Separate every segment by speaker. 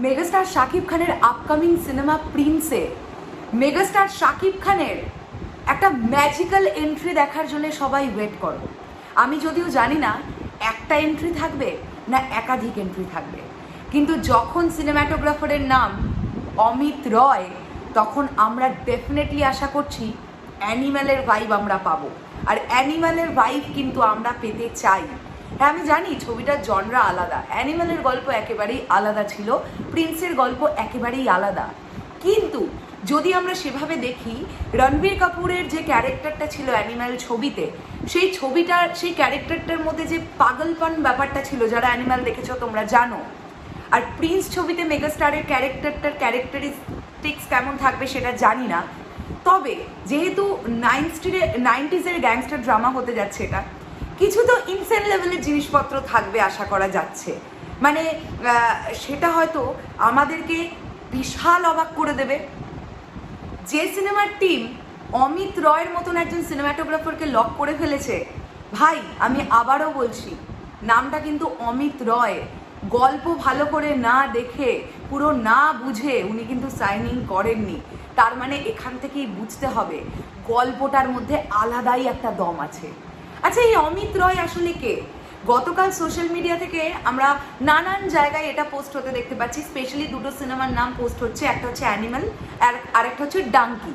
Speaker 1: Megastar Shakib খানের upcoming cinema প্রিন্সে megastar Shakib খানের একটা ম্যাজিক্যাল এন্ট্রি দেখার জন্য সবাই ওয়েট করো। আমি যদিও জানি না একটা এন্ট্রি থাকবে না একাধিক এন্ট্রি থাকবে। কিন্তু যখন সিনেমাটোগ্রাফারের নাম অমিত রয়, তখন আমরা ডেফিনেটলি আশা করছি অ্যানিম্যালের ভাইব আমরা পাবো। আর অ্যানিম্যালের ভাইব কিন্তু আমরা পেতে চাই। হ্যাঁ আমি জানি ছবিটার জনরা আলাদা। অ্যানিম্যালের গল্প একেবারেই আলাদা ছিল প্রিন্সের গল্প একেবারেই আলাদা। কিন্তু যদি আমরা সেভাবে দেখি, রণবীর কাপুরের যে ক্যারেক্টারটা ছিল অ্যানিম্যাল ছবিতে, সেই ছবিটার সেই ক্যারেক্টারটার মধ্যে যে পাগলপন ব্যাপারটা ছিল, যারা অ্যানিম্যাল দেখেছ তোমরা জানো। আর প্রিন্স ছবিতে মেগাস্টারের ক্যারেক্টারটার ক্যারেক্টারিস্টিক্স কেমন থাকবে সেটা জানি না। তবে যেহেতু নাইনস্টিরে নাইনটিজের গ্যাংস্টার ড্রামা হতে যাচ্ছে এটা কিছু তো ইনসেন লেভেলের জিনিসপত্র থাকবে আশা করা যাচ্ছে। মানে সেটা হয়তো আমাদেরকে বিশাল অবাক করে দেবে। যে সিনেমার টিম অমিত রয়ের মতন একজন সিনেমাটোগ্রাফারকে লক করে ফেলেছে, ভাই, আমি আবারও বলছি, নামটা কিন্তু অমিত রয়। গল্প ভালো করে না দেখে, পুরো না বুঝে উনি কিন্তু সাইনিং করেননি। তার মানে এখান থেকেই বুঝতে হবে, গল্পটার মধ্যে আলাদাই একটা দম আছে। আচ্ছা এই অমিত রয় আসলে কে? গতকাল সোশ্যাল মিডিয়া থেকে আমরা নানান জায়গায় এটা পোস্ট হতে দেখতে পাচ্ছি স্পেশালি দুটো সিনেমার নাম পোস্ট হচ্ছে, একটা হচ্ছে অ্যানিমাল আর আরেকটা হচ্ছে ডাঙ্কি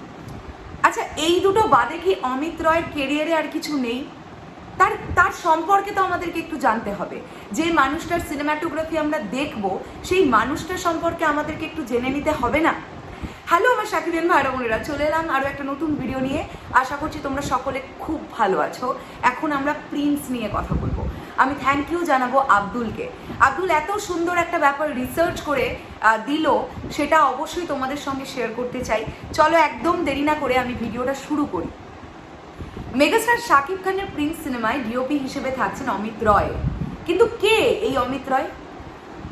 Speaker 1: আচ্ছা এই দুটো বাদে কি অমিত রয়ের কেরিয়ারে আর কিছু নেই? তার তার সম্পর্কে তো আমাদেরকে একটু জানতে হবে। যে মানুষটার সিনেমাটোগ্রাফি আমরা দেখব, সেই মানুষটার সম্পর্কে আমাদেরকে একটু জেনে নিতে হবে না? হ্যালো, আমার সাকিবেন ভাইরা বোনেরা, চলে এলাম আরও একটা নতুন ভিডিও নিয়ে। আশা করছি তোমরা সকলে খুব ভালো আছো। এখন আমরা প্রিন্স নিয়ে কথা বলব। আমি থ্যাংক ইউ জানাব আব্দুলকে। আব্দুল এত সুন্দর একটা ব্যাপার রিসার্চ করে দিল, সেটা অবশ্যই তোমাদের সঙ্গে শেয়ার করতে চাই। চলো একদম দেরি না করে আমি ভিডিওটা শুরু করি। মেগাস্টার শাকিব খানের প্রিন্স সিনেমায় ডিওপি হিসেবে থাকছেন অমিত রয়। কিন্তু কে এই অমিত রয়?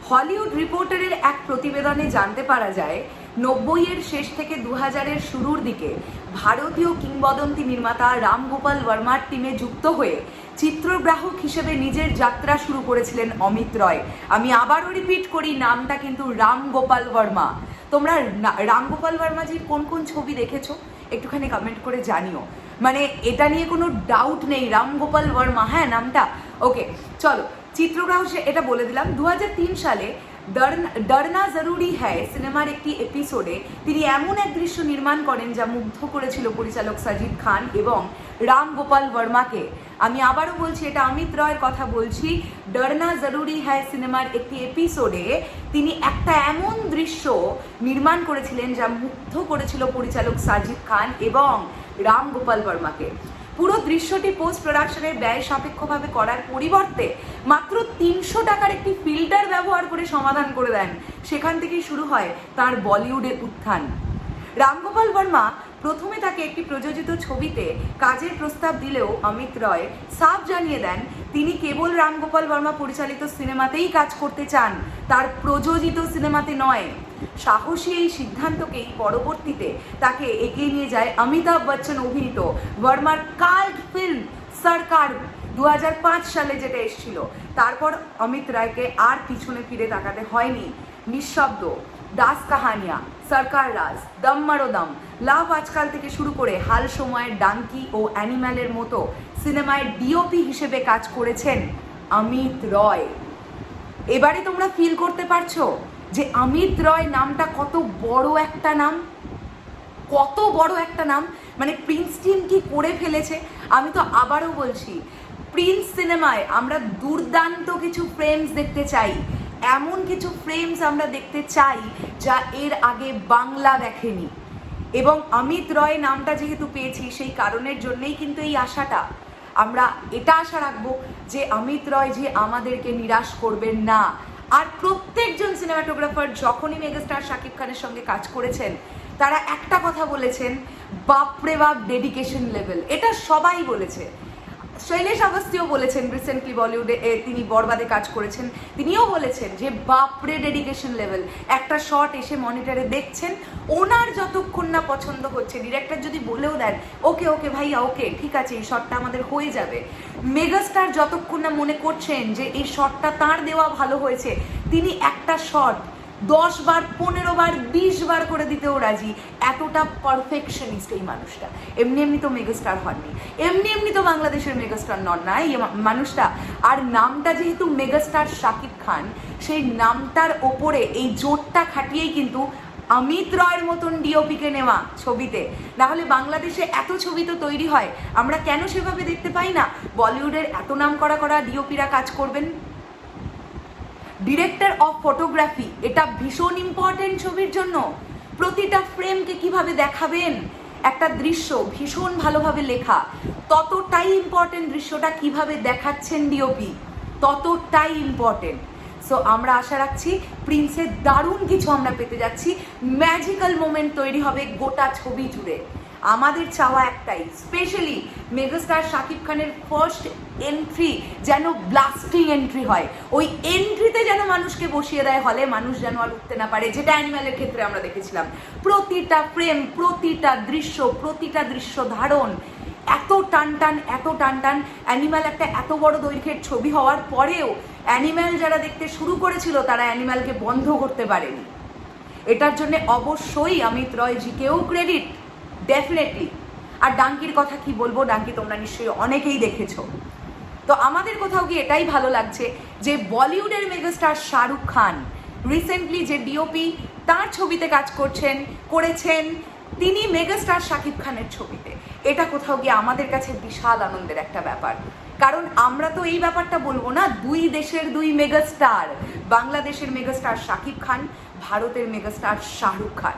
Speaker 1: হলিউড রিপোর্টারের এক প্রতিবেদনে জানতে পারা যায় নব্বইয়ের শেষ থেকে দু হাজারের শুরুর দিকে ভারতীয় কিংবদন্তি নির্মাতা রাম গোপাল বর্মার টিমে যুক্ত হয়ে চিত্রগ্রাহক হিসেবে নিজের যাত্রা শুরু করেছিলেন অমিত রয়। আমি আবারও রিপিট করি, নামটা কিন্তু রাম গোপাল বর্মা। তোমরা না- রাম গোপাল বর্মাজির কোন কোন ছবি দেখেছ? একটুখানি কমেন্ট করে জানিও। মানে এটা নিয়ে কোনো ডাউট নেই রাম গোপাল বর্মা হ্যাঁ নামটা? ওকে চলো, চিত্রগ্রাহক এটা বলে দিলাম। দু হাজার তিন সালে ডরনা জরুরি হ্যায় সিনেমার একটি এপিসোডে তিনি এমন এক দৃশ্য নির্মাণ করেন যা মুগ্ধ করেছিল পরিচালক সাজিদ খান এবং রাম গোপাল বর্মাকে আমি আবারও বলছি এটা অমিত রয়ের কথা বলছি। ডরনা জরুরি হ্যায় সিনেমার একটি এপিসোডে তিনি একটা এমন দৃশ্য নির্মাণ করেছিলেন যা মুগ্ধ করেছিল পরিচালক সাজিদ খান এবং রাম গোপাল বর্মাকে। পুরো দৃশ্যটি পোস্ট প্রোডাকশনের ব্যয় সাপেক্ষভাবে করার পরিবর্তে মাত্র তিনশো টাকার একটি ফিল্টার ব্যবহার করে সমাধান করে দেন। সেখান থেকেই শুরু হয় তার বলিউডের উত্থান। রামগোপাল বর্মা প্রথমে তাকে একটি প্রযোজিত ছবিতে কাজের প্রস্তাব দিলেও অমিত রয় সাফ জানিয়ে দেন, তিনি কেবল রামগোপাল বর্মা পরিচালিত সিনেমাতেই কাজ করতে চান, তার প্রযোজিত সিনেমাতে নয়। সাহসী এই সিদ্ধান্তকেই পরবর্তীতে তাকে এগিয়ে নিয়ে যায় অমিতাভ বচ্চন অভিনীত বর্মার কাল্ট ফিল্ম সরকার দু হাজার পাঁচ সালে যেটা এসেছিল। তারপর অমিত রায়কে আর পিছনে ফিরে তাকাতে হয়নি। নিঃশব্দ। দাস কাহানিয়া, সরকার রাজ, দম মারো দম। লাভ আজকাল থেকে শুরু করে হাল সময়ের ডাঙ্কি ও অ্যানিম্যালের মতো সিনেমায় ডিওপি হিসেবে কাজ করেছেন অমিত রয়। এবারে তোমরা ফিল করতে পারছ যে অমিত রয় নামটা কত বড় একটা নাম। কত বড় একটা নাম? মানে প্রিন্স টিম কি করে ফেলেছে? আমি তো আবারও বলছি প্রিন্স সিনেমায় আমরা দুর্দান্ত কিছু ফ্রেমস দেখতে চাই। এমন কিছু ফ্রেমস আমরা দেখতে চাই যা এর আগে বাংলা দেখেনি। এবং অমিত রয় নামটা যেহেতু পেয়েছি, সেই কারণের জন্যেই কিন্তু এই আশাটা। আমরা এটা আশা রাখব যে অমিত রয় যে আমাদেরকে নিরাশ করবেন না। আর প্রত্যেকজন সিনেমাটোগ্রাফার যখনই মেগাস্টার শাকিব খানের সঙ্গে কাজ করেছেন, তারা একটা কথা বলেছেন, বাপরে বাপ ডেডিকেশন লেভেল এটা সবাই বলেছে। শৈলেশ অগস্তিও বলেছেন রিসেন্টলি বলিউডে তিনি বরবাদে কাজ করেছেন। তিনিও বলেছেন যে, বাপরে ডেডিকেশন লেভেল একটা শট এসে মনিটরে দেখছেন, ওনার যতক্ষণ না পছন্দ হচ্ছে ডিরেক্টর যদি বলেও দেন, ওকে ওকে ভাইয়া, ওকে, ঠিক আছে, এই শটটা আমাদের হয়ে যাবে। মেগাস্টার যতক্ষণ না মনে করছেন যে, এই শটটা তার দেওয়া ভালো হয়েছে, তিনি একটা শট দশ বার, পনেরো বার, বিশ বার করে দিতেও রাজি। এতটা পারফেকশনিস্ট এই মানুষটা। এমনি এমনি তো মেগাস্টার হননি। এমনি এমনি তো বাংলাদেশের মেগাস্টার নন। না, এই মানুষটা। আর নামটা যেহেতু মেগাস্টার শাকিব খান, সেই নামটার ওপরে এই জোরটা খাটিয়েই কিন্তু অমিত রয়ের মতন ডিওপিকে নেওয়া ছবিতে। না হলে বাংলাদেশে এত ছবি তো তৈরি হয়। আমরা কেন সেভাবে দেখতে পাই না? বলিউডের এত নাম করা করা ডিওপিরা কাজ করবেন? ডিরেক্টর অফ ফটোগ্রাফি, এটা ভীষণ ইম্পর্টেন্ট ছবির জন্য। প্রতিটা ফ্রেমকে কীভাবে দেখাবেন? একটা দৃশ্য ভীষণ ভালোভাবে লেখা। ততটাই ইম্পর্টেন্ট দৃশ্যটা কীভাবে দেখাচ্ছেন ডিওপি ততটাই ইম্পর্টেন্ট সো আমরা আশা রাখছি প্রিন্সের দারুণ কিছু আমরা পেতে যাচ্ছি। ম্যাজিক্যাল মোমেন্ট তৈরি হবে গোটা ছবি জুড়ে। আমাদের চাওয়া একটাই স্পেশালি মেগাস্টার শাকিব খানের ফার্স্ট এন্ট্রি যেন ব্লাস্টিং এন্ট্রি হয়। ওই এন্ট্রিতে যেন মানুষকে বসিয়ে দেয় হলে মানুষ যেন আর উঠতে না পারে, যেটা অ্যানিম্যালের ক্ষেত্রে আমরা দেখেছিলাম। প্রতিটা প্রেম প্রতিটা দৃশ্য প্রতিটা দৃশ্য ধারণ, এত টান টান, এত টান টান অ্যানিম্যাল একটা এত বড় দৈর্ঘ্যের ছবি হওয়ার পরেও অ্যানিম্যাল যারা দেখতে শুরু করেছিল, তারা অ্যানিম্যালকে বন্ধ করতে পারেনি। এটার জন্য অবশ্যই অমিত রয় জিকেও ক্রেডিট ডেফিনেটলি আর ডাঙ্কির কথা কি বলব? ডাঙ্কি, তোমরা নিশ্চয়ই অনেকেই দেখেছ। তো আমাদের কোথাও কি এটাই ভালো লাগছে যে বলিউডের মেগাস্টার শাহরুখ খান রিসেন্টলি যে ডিওপি তার ছবিতে কাজ করছেন, করেছেন, তিনি মেগাস্টার শাকিব খানের ছবিতে। এটা কোথাও গিয়ে আমাদের কাছে বিশাল আনন্দের একটা ব্যাপার। কারণ আমরা তো এই ব্যাপারটা বলব না, দুই দেশের দুই মেগাস্টার, বাংলাদেশের মেগাস্টার শাকিব খান, ভারতের মেগাস্টার শাহরুখ খান।